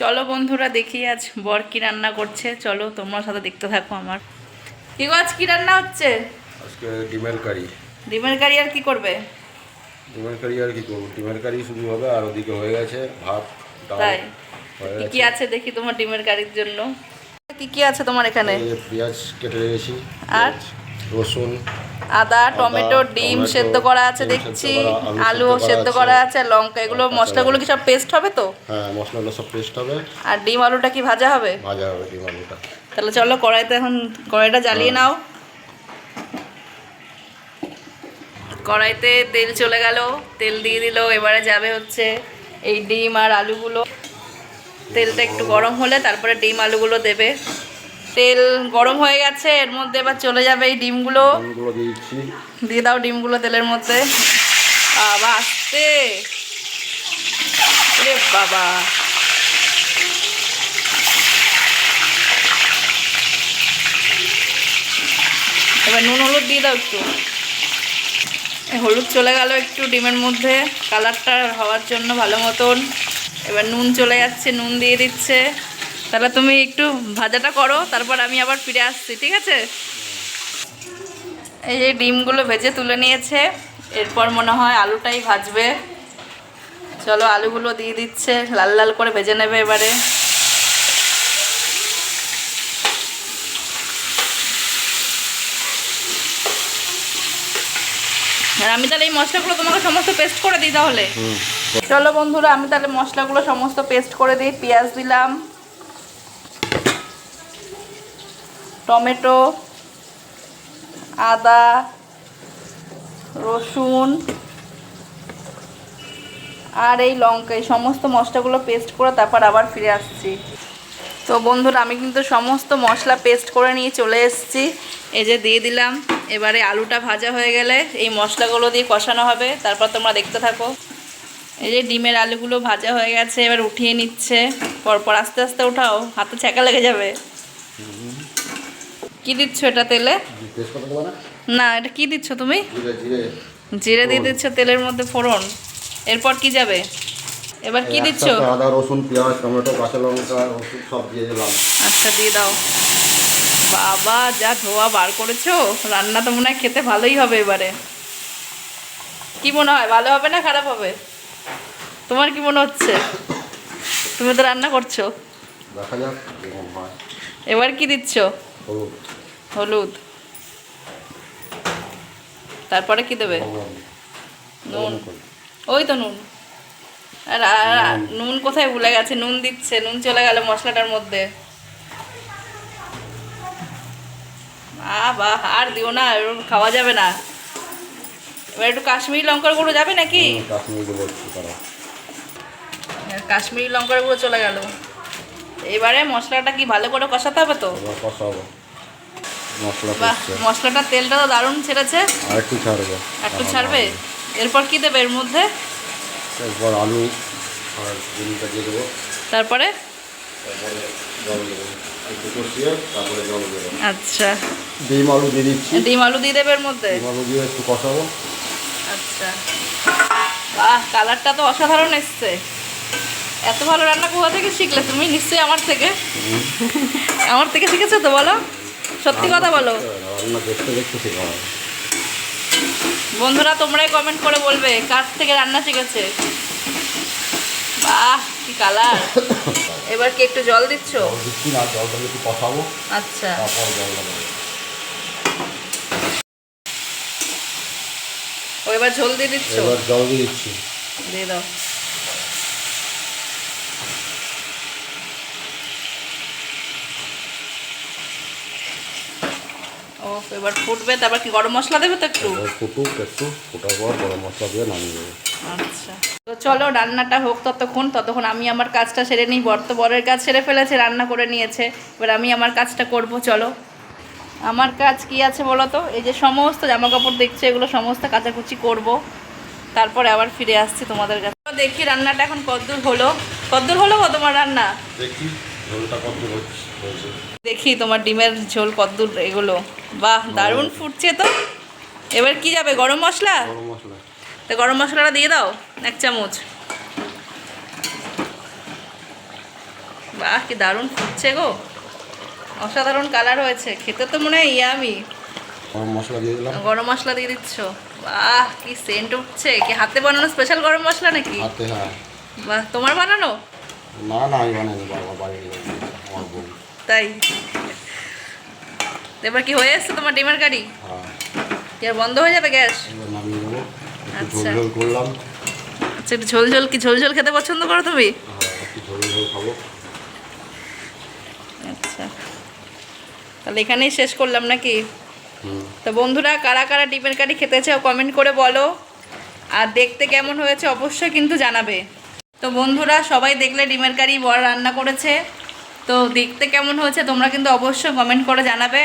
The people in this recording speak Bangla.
চলো বন্ধুরা দেখি আজ বর কি রান্না করছে। চলো তোমরা সাথে দেখতে থাকো আমার। কি গো আজ কি রান্না হচ্ছে? আজকে ডিমের কারি। ডিমের কারি আর কি করবে? ডিমের কারি আর কি করব? ডিমের কারি শুরু হবে আর ওদিকে হয়ে গেছে ভাত তাই? কি কি আছে দেখি তোমার ডিমের কারির জন্য। কি কি আছে তোমার এখানে? পেঁয়াজ কেটে রেখেছি আর? রসুন আদা টমেটো ডিম সেদ্ধ করা আছে দেখছি। সেদ্ধ করা, আলু আলু সেদ্ধ করা আছে। লঙ্কা এগুলো আর মশলাগুলো কি সব পেস্ট হবে তো? হ্যাঁ মশলাগুলো সব পেস্ট হবে। আর ডিম আলুটা কি ভাজা হবে? ভাজা হবে ডিম আলুটা। তাহলে চলো কড়াইতে এখন কড়াইটা জ্বালিয়ে নাও। কড়াইতে তেল চলে গেল তেল দিয়ে দিল এবারে যাবে হচ্ছে এই ডিম আর আলুগুলো। তেলটা একটু গরম হলে তারপরে ডিম আলুগুলো দেবে। তেল গরম হয়ে গেছে এর মধ্যে এবার চলে যাবে এই ডিমগুলো। দিয়ে দাও ডিমগুলো তেলের মধ্যে। বাবা আসতে রে বাবা। এবার নুন হলুদ দিয়ে দাও একটু। হলুদ চলে গেল একটু ডিমের মধ্যে। কালারটা হওয়ার জন্য ভালো মতন। এবার নুন চলে যাচ্ছে নুন দিয়ে দিচ্ছে। তাহলে তুমি একটু ভাজাটা করো তারপর আমি আবার ফিরে আসছি ঠিক আছে? এই যে ডিমগুলো ভেজে তুলে নিয়েছে এরপর মনে হয় আলুটাই ভাজবে। চলো আলুগুলো দিয়ে দিচ্ছে লাল লাল করে ভেজে নেবে এবারে। আর আমি তাহলে এই মশলাগুলো তোমাকে সমস্ত পেস্ট করে দিই তাহলে? চলো বন্ধুরা আমি তাহলে মশলাগুলো সমস্ত পেস্ট করে দিই পেঁয়াজ দিলাম। টমেটো, আদা, রসুন আর এই লঙ্কা, এই সমস্ত মশলাগুলো পেস্ট করে তারপর আবার ফিরে আসছি। তো বন্ধুরা, আমি কিন্তু সমস্ত মশলা পেস্ট করে নিয়ে চলে এসেছি। এই যে দিয়ে দিলাম, এবারে আলুটা ভাজা হয়ে গেলে এই মশলাগুলো দিয়ে কষানো হবে। তারপর তোমরা দেখতে থাকো। এই যে ডিমের আলুগুলো ভাজা হয়ে গেছে, এবার উঠিয়ে নিচ্ছে। পরপর আস্তে আস্তে উঠাও, হাতে ছ্যাঁকা লেগে যাবে। কি দিচ্ছ এটা তেলে? না এটা কি দিচ্ছ তুমি? জিরে দিয়ে দিচ্ছ তেলের মধ্যে ফোড়ন। এরপর কি যাবে? এবার কি দিচ্ছ? আদা রসুন পেঁয়াজ টমেটো কাঁচা লঙ্কা ওষুধ সব দিয়ে দিলাম। আচ্ছা দিয়ে দাও। বাবা যা ধোয়া বার করেছ রান্না তো মনে হয় খেতে ভালোই হবে এবারে। কি মনে হয় ভালো হবে না খারাপ হবে? তোমার কি মনে হচ্ছে? তুমি তো রান্না করছ। দেখা যাক এবার কি দিচ্ছ? হলুদ। হলুদ। তারপরে কি দেবে? নুন। ওই তো নুন। আর নুন। কোথায় ভুলে গেছে? নুন দিচ্ছে নুন চলে গেল মশলাটার মধ্যে। বাহ আর দিও না এরকম খাওয়া যাবে না। এবার একটু কাশ্মীরি লঙ্কার গুঁড়ো যাবে নাকি? কাশ্মীরি লঙ্কার গুঁড়ো চলে গেল এবারে মশলাটা কি ভালো করে। কষাতে হবে তো কষাবো মশলা বাহ মশলাটার তেলটা তো দারুণ ছেড়েছে। আর একটু ছাড়বে। একটু ছাড়বে? এরপর কি দেবে এর মধ্যে? এরপর আলু আর দিয়ে দেবো। তারপরে? আচ্ছা। ডিম আলু দিয়ে দিচ্ছি। ডিম আলু দিয়ে দেবে এর মধ্যে? ডিম আলু দিয়ে একটু কষাবো। আচ্ছা। বাহ কালারটা তো অসাধারণ এসছে। এত ভালো রান্না কোথা থেকে শিখলে তুমি? নিশ্চয়ই আমার থেকে। আমার থেকে শিখেছো তো বলো? সত্যি কথা বলো। বন্ধুরা তোমরাই কমেন্ট করে বলবে কার থেকে রান্না শিখেছে? বাহ কি কালার এবার কি একটু জল দিচ্ছ? দিচ্ছি না জলটা একটু কষাবো। আচ্ছা। তারপর জল ও এবার ঝোল দিয়ে দিচ্ছ? এবার জল দিয়ে দিচ্ছি। দিয়ে দাও। ও এবার ফুটবে তারপর কি গরম মশলা দেবে তো একটু? ফুটুক একটু ফোটার পর গরম মশলা দিয়ে নামিয়ে দেবো। আচ্ছা। তো চলো রান্নাটা হোক ততক্ষণ ততক্ষণ আমি আমার কাজটা সেরে নিই বর্ত বরের কাজ সেরে ফেলেছে রান্না করে নিয়েছে এবার আমি আমার কাজটা করব চলো। আমার কাজ কি আছে বলো তো? এই যে সমস্ত জামা কাপড় দেখছ এগুলো সমস্ত কাচাকুচি করব। তারপরে আবার ফিরে আসছি তোমাদের কাছে। তো দেখি রান্নাটা এখন কদ্দূর হলো। কদ্দূর হলো গো তোমার রান্না? দেখি। ঝোলটা কত হয়েছে দেখি তোমার ডিমের ঝোল কদ্দূর এগুলো। বাহ দারুণ ফুটছে তো। এবার কি যাবে গরম মশলা? গরম মশলা। তো গরম মশলাটা দিয়ে দাও এক চামচ। বাহ কি দারুণ ফুটছে গো। অসাধারণ কালার হয়েছে খেতে তো মনে হয় ইয়ামি। গরম মশলা দিয়ে দিলাম। গরম মশলা দিয়ে দিচ্ছ। বাহ কি সেন্ট উঠছে। কি হাতে বানানো স্পেশাল গরম মশলা নাকি? হাতে হ্যাঁ। বাহ তোমার বানানো? না না আমি বানাই বাবা বাড়ির আমার বোন তাই? এবার কি হয়ে এসছে তোমার ডিমের কারি? হ্যাঁ। আর বন্ধ হয়ে যাবে গ্যাস? আচ্ছা। করলাম। আচ্ছা একটু ঝোল ঝোল কি ঝোল ঝোল খেতে পছন্দ করো তুমি? হ্যাঁ, আচ্ছা। তাহলে এখানেই শেষ করলাম নাকি? তো বন্ধুরা কারা কারা ডিমের কারি খেতে চাও কমেন্ট করে বলো। আর দেখতে কেমন হয়েছে অবশ্যই কিন্তু জানাবে। তো বন্ধুরা, সবাই দেখলে ডিমের কারি বড় রান্না করেছে। তো দেখতে কেমন হয়েছে তোমরা কিন্তু অবশ্যই কমেন্ট করে জানাবে।